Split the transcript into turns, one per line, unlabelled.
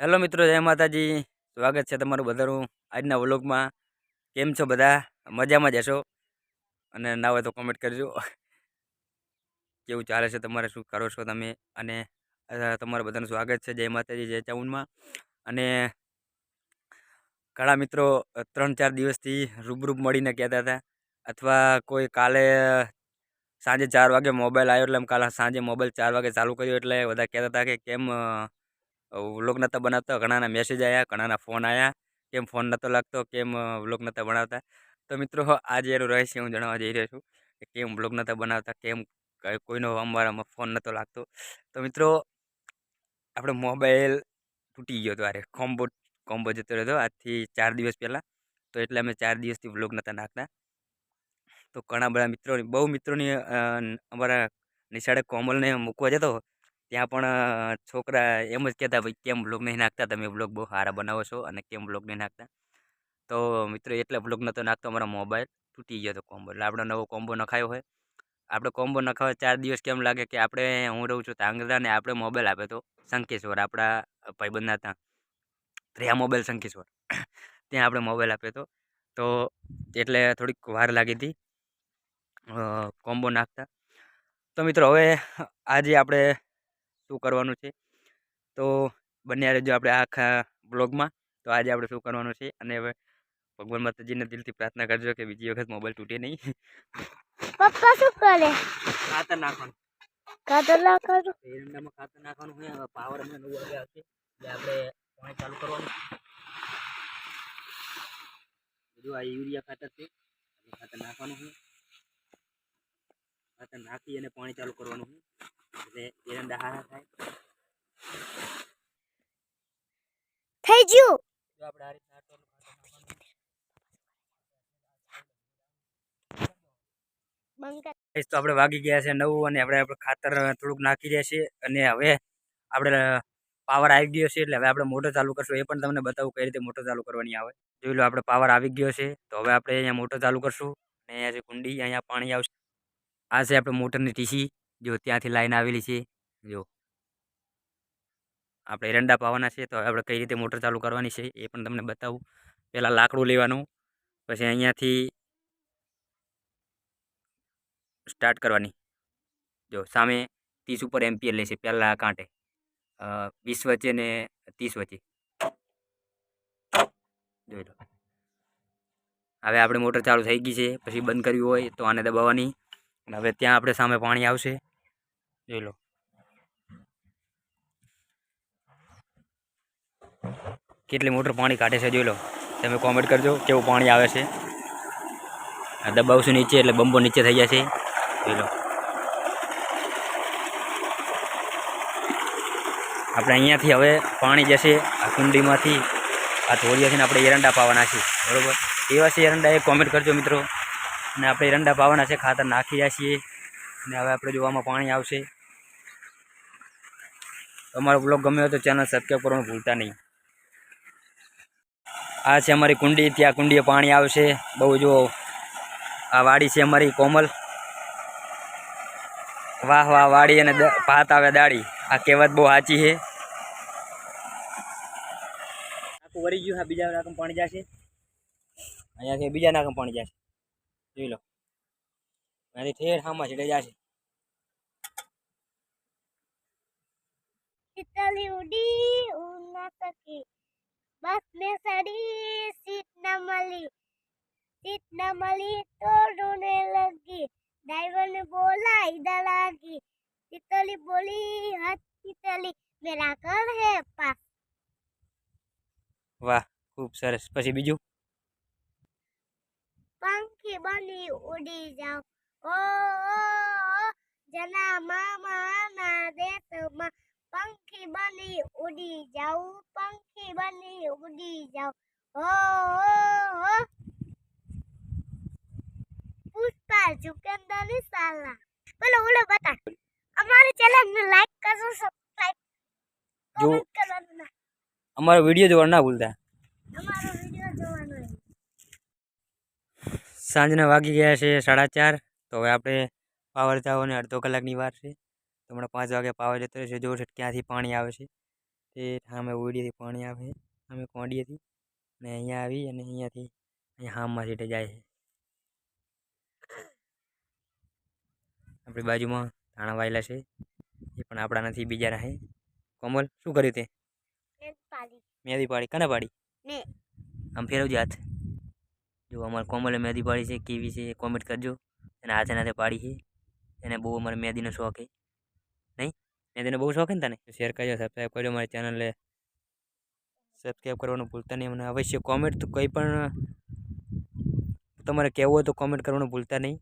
Hello મિત્રો, જય માતાજી. સ્વાગત છે તમારું બધાનું આજના વ્લોગમાં. કેમ છો બધા? મજામાં જ હશો? અને ના હોય તો કોમેન્ટ કરજો. કેવું ચાલે છે તમારે? શું કરો છો તમે? અને તમારા બધાનું સ્વાગત છે જય માતાજી, જય ચાઉનમાં. અને ઘણા મિત્રો ત્રણ ચાર દિવસથી રૂબરૂબ મળીને કહેતા હતા. અથવા કોઈ કાલે સાંજે ચાર વાગે મોબાઈલ આવ્યો એટલે એમ કાલે સાંજે મોબાઈલ ચાર વાગે ચાલુ કર્યો એટલે બધા કહેતા હતા કે કેમ વ્લોગ નહોતા બનાવતા, ઘણાના મેસેજ આવ્યા ઘણાના ફોન આવ્યા કેમ ફોન નહોતો લાગતો, કેમ વ્લોગ નહોતા બનાવતા. તો મિત્રો આજે એનું રહસ્ય હું જણાવવા જઈ રહ્યો છું, કે કેમ વ્લોગ નહોતા બનાવતા, કેમ કોઈનો અમારામાં ફોન નહોતો લાગતો. તો મિત્રો આપણો મોબાઈલ તૂટી ગયો હતો અરે કોમ્બો કોમ્બો જતો રહ્યો આજથી ચાર દિવસ પહેલાં. તો એટલે અમે ચાર દિવસથી વ્લોગ નહોતા નાખતા. તો ઘણા બધા મિત્રોની, બહુ મિત્રોની અમારા નિશાળે કોમલને મૂકવા જતો. ત્યાં પણ છોકરા એમ જ કહેતા ભાઈ, કેમ બ્લોગ નહીં નાખતા? તમે બ્લોગ બહુ સારા બનાવો છો અને કેમ બ્લોગ નહીં નાખતા? તો મિત્રો, એટલે બ્લોગ નહોતો નાખતો અમારો મોબાઈલ તૂટી ગયો હતો કોમ્બો એટલે આપણે નવો કોમ્બો નખાયો હોય. આપણે કોમ્બો નખાવે ચાર દિવસ કેમ લાગે કે આપણે, હું રહું છું તાંગરા ને આપણે મોબાઈલ આપ્યો હતો શંકેશ્વર આપણા ભાઈબંધના ત્યાં. રહ્યા મોબાઈલ શંકેશ્વર ત્યાં આપણે મોબાઈલ આપ્યો હતો તો એટલે થોડીક વાર લાગી હતી કોમ્બો નાખતા. તો મિત્રો, હવે આજે આપણે શું કરવાનું છે? તો બન્યા રહેજો આપણે આખા બ્લોગમાં. તો આજે આપણે શું કરવાનું છે? અને હવે ભગવાન માતાજીને દિલથી પ્રાર્થના કરજો કે બીજી વખત મોબાઈલ તૂટે નહીં.
પપ્પા શું કરે?
ખાતર નાખવાનું.
ખાતર નાખવાનું?
એરંડામાં ખાતર નાખવાનું હોય હવે પાવર અમને નવું વાગે આવશે. એટલે આપણે પાણી ચાલુ કરવાનું. બધું આ યુરિયા ખાતર છે ખાતર નાખવાનું છે. ખાતર નાખી અને પાણી ચાલુ કરવાનું છે. એટલે એરંડા હારા થાય
થઈ ગયું
જો આપણે આ રીતના આટલું ખાતર નાખવાનું
બંધ
ગાઈસ તો આપણે વાગી ગયા છે નવું અને આપણે આપણે ખાતર થોડુંક નાખી રહ્યા છીએ અને હવે આપણે પાવર આવી ગયો છે એટલે હવે આપણે મોટર ચાલુ કરશું એ પણ તમને બતાવું કઈ રીતે મોટર ચાલુ કરવાની આવે જોઈ લો આપણે પાવર આવી ગયો છે તો હવે આપણે અહીંયા મોટર ચાલુ કરશું અને અહીંયા છે કુંડી અહીંયા પાણી આવશે આ છે આપણે મોટરની ટીસી જો ત્યાંથી લાઈન આવેલી છે, જો. આપણે એરંડા પાવાના છે, તો આપણે કઈ રીતે મોટર ચાલુ કરવાની છે, એ પણ તમને બતાવું. પહેલાં લાકડું લેવાનું, પછી અહીંયાથી સ્ટાર્ટ કરવાની. જો, સામે ત્રીસ ઉપર એમ્પિયર લેશે, પહેલાં કાંટે. વીસ વચ્ચે ને ત્રીસ વચ્ચે. જોઈ લો. હવે આપણે મોટર ચાલુ થઈ ગઈ છે, પછી બંધ કરવી હોય તો આને દબાવવાની. અને હવે ત્યાં આપણે સામે પાણી આવશે. જોઈ લો કેટલી મોટર પાણી કાઢે છે જોઈ લો. તમે કોમેન્ટ કરજો કેવું પાણી આવે છે. આ દબાવશું નીચે એટલે બંબો નીચે થઈ જશે. જોઈ લો. આપણે અહીંયાથી હવે પાણી જશે આ કુંડીમાંથી. આ થોડિયાથી આપણે એરંડા પાવાના છીએ બરોબર? એવા છે એરંડા એ કોમેન્ટ કરજો મિત્રો. અને આપણે એરંડા પાવાના છે, ખાતર નાખી રહ્યા છીએ. અને હવે આપણે જોવામાં પાણી આવશે. તમારો બ્લોગ ગમ્યો હોય તો ચેનલ સબસ્ક્રાઈબ કરવાનું ભૂલતા નહીં. આ છે અમારી કુંડી, ત્યાં કુંડીએ પાણી આવશે. બહુ જો આ વાડી છે અમારી કોમલ. વાહ વાહ, વાડી અને ભાત આવે દાડી આ કહેવત બહુ સાચી છે. આખું વળી ગયું, હા, બીજા નાકમ પાણી જશે. અહીંયાથી બીજા નાકમ પાણી જશે. જોઈ લો. અહીંયાથી ઠેર હામાં છેડે જશે.
તિતલી ઉડી ઉડ ન બસ ને સડી સીટ ન મળી સીટ ન મળી તો રોને લગી ડ્રાઈવર ને બોલા ઈદા લાગી તિતલી બોલી હટ તિતલી મેરા ઘર હે પા
વાહ ખૂબ સરસ. પછી બીજું?
પંખી બની ઉડી જાઓ ઓ જના મામા ના દેતો બની ઉડી જાઉં પંખી બની ઉડી જાઉં હો હો હો પુષ્પા જુકેન્દ્રની સાલા બોલો બોલો બતા અમારી ચેનલ ને લાઈક કરજો સબસ્ક્રાઇબ
જો-
કમેન્ટ કરવાનું ના
અમારો વીડિયો જોવા ના ભૂલતા
અમારો વિડિયો જોવાનો છે.
સાંજના વાગી ગયા છે સાડા ચાર તો હવે આપણે પાવર જવાની અડધો કલાકની વાર છે તો હમણાં પાંચ વાગે પાવે જતો રહેશે જોશે ક્યાંથી પાણી આવે છે. તે સામે ઓડીએથી પાણી આવે છે સામે કોંડીએથી. અને અહીંયા આવી અને અહીંયાથી અહીંયા હામમાં સીટે જાય છે. આપણી બાજુમાં ધાણા વાયેલા છે એ પણ આપણા નથી બીજાના છે કોમલ શું કર્યું તે? મેદી પાડી કને પાડી આમ ફેરવજો હાથ. જો અમારે કોમલે મેદી પાડી છે કેવી છે એ કોમેન્ટ કરજો. અને હાથે નાથે પાડી છે. એને બહુ અમારે મેદીનો શોખ છે. નહીં તને બહુ શોખ તને શેર કરજો સબસ્ક્રાઈબ કરજો મારી ચેનલને સબસ્ક્રાઈબ કરવાનું ભૂલતા નહીં અને અવશ્ય કોમેન્ટ તો કંઈ પણ તમારે કહેવું હોય તો કોમેન્ટ કરવાનું ભૂલતા નહીં